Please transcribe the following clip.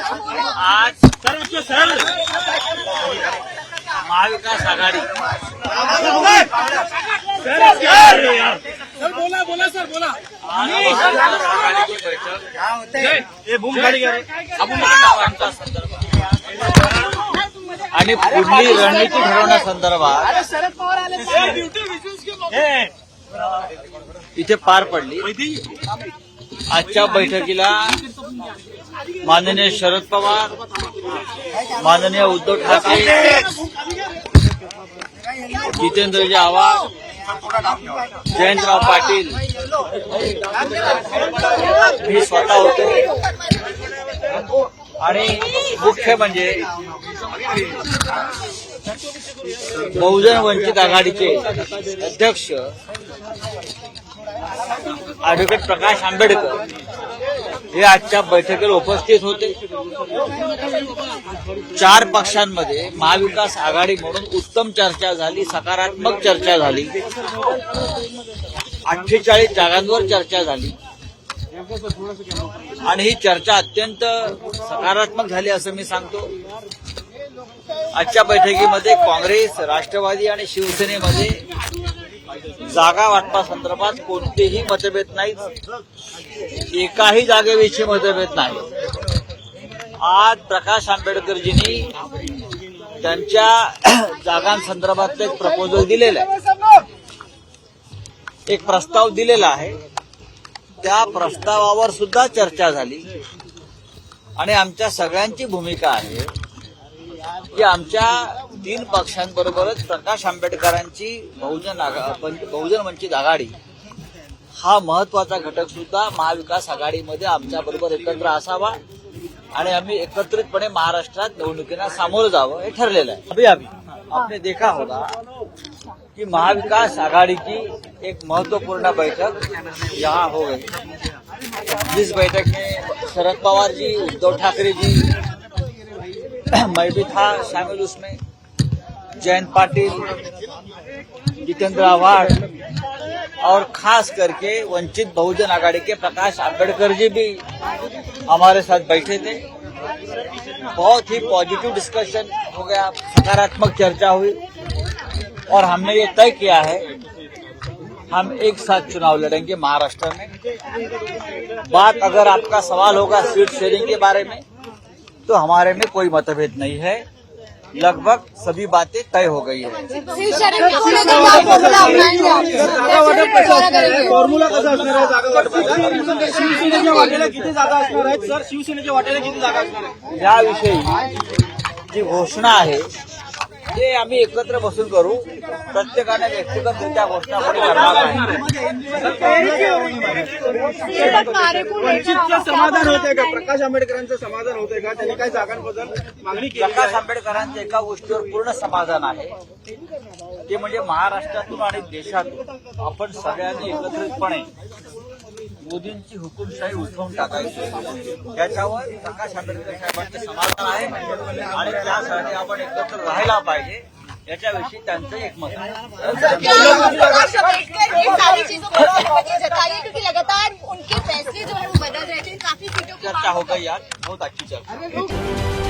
आज महाविकास आघाडी. बोला बोला सर बोला. महाविकास आघाडीची बैठक. अबुमुलांच्या संदर्भात आणि पुढली रणनीती ठरवण्यासंदर्भात शरद पवार आले इथे पार पडली. आजच्या बैठकीला माननीय शरद पवार माननीय उद्धव ठाकरे जितेंद्रजी आव्हाड जयंतराव पाटील मी स्वतः होतो. आणि मुख्य म्हणजे बहुजन वंचित आघाडीचे अध्यक्ष ॲडव्होकेट प्रकाश आंबेडकर. हे आजच्या बैठकीला उपस्थित होते. चार पक्षांमध्ये महाविकास आघाडी म्हणून उत्तम चर्चा झाली सकारात्मक चर्चा झाली. अठ्ठेचाळीस जागांवर चर्चा झाली. आणि ही चर्चा अत्यंत सकारात्मक झाली असं मी सांगतो. आजच्या बैठकीमध्ये काँग्रेस राष्ट्रवादी आणि शिवसेनेमध्ये जागा वाटपासंदर्भात कोणतेही मतभेद नाहीत. एकाही जागेविषयी मतभेद नाही. आज प्रकाश आंबेडकरजींनी त्यांच्या जागांसंदर्भातलं एक प्रपोजल दिलेलं आहे. एक प्रस्ताव दिलेला आहे. त्या प्रस्तावावर सुद्धा चर्चा झाली. आणि आमच्या सगळ्यांची भूमिका आहे. की आमच्या तीन पक्षांबरोबरच प्रकाश आंबेडकरांची बहुजन आघा- बहुजन वंचित आघाडी. हा महत्त्वाचा घटक सुद्धा महाविकास आघाडीमध्ये आमच्या बरोबर एकत्र असावा आणि आम्ही एकत्रितपणे महाराष्ट्रात निवडणुकीला सामोरं जावं हे ठरलेलं आहे. अभी अभी. आपने देखा होगा कि महाविकास आघाड़ी की एक महत्त्वपूर्ण बैठक यहाँ हो गई. जिस बैठक में शरद पवार जी उद्धव ठाकरे जी मैं भी था शामिल उसमें। जयंत पाटिल, जितेंद्र आवाड़ और खास करके वंचित बहुजन आघाड़ी के प्रकाश आंबेडकर जी भी हमारे साथ बैठे थे। बहुत ही पॉजिटिव डिस्कशन हो गया, सकारात्मक चर्चा हुई और हमने ये तय किया है, हम एक साथ चुनाव लड़ेंगे महाराष्ट्र में। बात अगर आपका सवाल होगा सीट शेयरिंग के बारे में तो हमारे में कोई मतभेद नहीं है। लगभग सभी बातें तय हो गई है। फॉर्म्युला कसा असणार आहे? जागा वाटपाचा शिवसेनेच्या वाटेला किती जागा असणार आहेत? सर शिवसेनेच्या वाटेला किती जागा असणार आहे याविषयी जी घोषणा आहे ते आम्ही एकत्र बसून करू प्रत्येकाने व्यक्तिगतरित्या घोषणा कोणी करणार वंचितचं समाधान होतंय का? प्रकाश आंबेडकरांचं समाधान होतंय का? त्यांनी काय जागांबद्दल मागणी केली प्रकाश आहे? आंबेडकरांचं एका गोष्टीवर पूर्ण समाधान आहे. ते म्हणजे महाराष्ट्रातून आणि देशातून आपण सगळ्यांनी एकत्रितपणे मोदींची हुकुमशाही उठवून टाकायची. त्याच्यावर प्रकाश आंबेडकर साहेबांचं समाधान आहे. आणि त्यासाठी आपण एकत्र राहायला पाहिजे. याच्याविषयी त्यांचं एकमत आहे. प्रकाश आंबेडकर ये सारी चीजों को सहमति जताई क्योंकि लगातार उनके फैसले जो है वो बदल रहे थे काफी सीटों की चर्चा हो गई आज बहुत अच्छी चर्चा